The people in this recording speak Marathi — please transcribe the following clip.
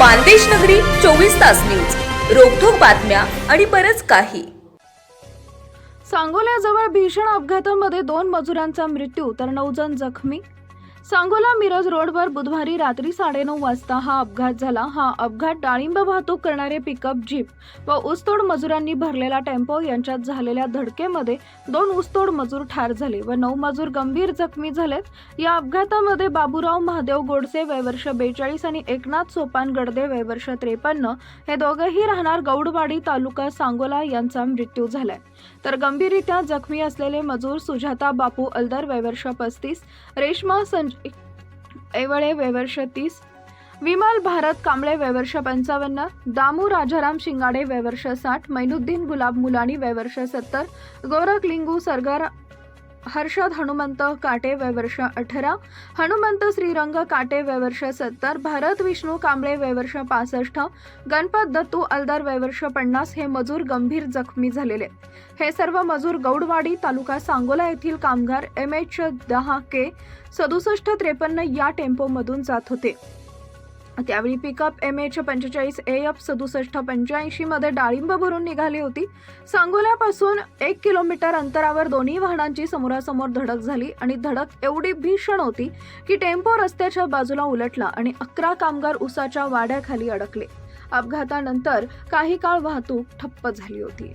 मानदेश नगरी चोवीस तास न्यूज. रोखोक बातम्या आणि बरच काही. सांगोल्याजवळ भीषण अपघातामध्ये दोन मजुरांचा मृत्यू तर नऊ जण जखमी. सांगोला मिरज रोडवर बुधवारी रात्री साडेनऊ वाजता हा अपघात झाला. हा अपघात डाळिंब वाहतूक करणारे पिकअप जीप व ऊसतोड मजुरांनी भरलेला टेम्पो यांच्यात झालेल्या धडकेमध्ये दोन ऊसतोड मजूर ठार झाले व नऊ मजूर गंभीर जखमी झालेत. या अपघातामध्ये बाबूराव महादेव गोडसे वयवर्ष बेचाळीस आणि एकनाथ सोपान गडदे वयवर्ष त्रेपन्न हे दोघंही राहणार गौडवाडी तालुका सांगोला यांचा मृत्यू झालाय. तर गंभीररित्या जखमी असलेले मजूर सुजाता बापू अल्दर वयवर्ष पस्तीस रेश्मा संज एवळे वैवर्ष तीस. विमल भारत कांबळे वैवर्ष पंचावन्न. दामू राजाराम शिंगाडे वैवर्ष साठ. मैनुद्दीन गुलाब मुलानी वैवर्ष सत्तर. गोरख लिंगू सरगर हर्षद हनुमंत काटे वयवर्ष अठरा. हनुमंत श्रीरंग काटे वयवर्ष सत्तर. भारत विष्णू कांबळे वयवर्ष पासष्ट. गणपत दत्तू अलदार वयवर्ष पन्नास. हे मजूर गंभीर जखमी झालेले. हे सर्व मजूर गौडवाडी तालुका सांगोला येथील कामगार एम एच दहा के सदुसष्ट त्रेपन्न या टेम्पोमधून जात होते. त्यावेळी पिकअप एम एच पंचेचाळीस ए एफ सदुसष्ट पंच्याऐंशीमध्ये डाळिंब भरून निघाली होती. सांगोल्यापासून एक किलोमीटर अंतरावर दोन्ही वाहनांची समोरासमोर धडक झाली आणि धडक एवढी भीषण होती की टेम्पो रस्त्याच्या बाजूला उलटला आणि अकरा कामगार उसाच्या वाड्याखाली अडकले. अपघातानंतर काही काळ वाहतूक ठप्प झाली होती.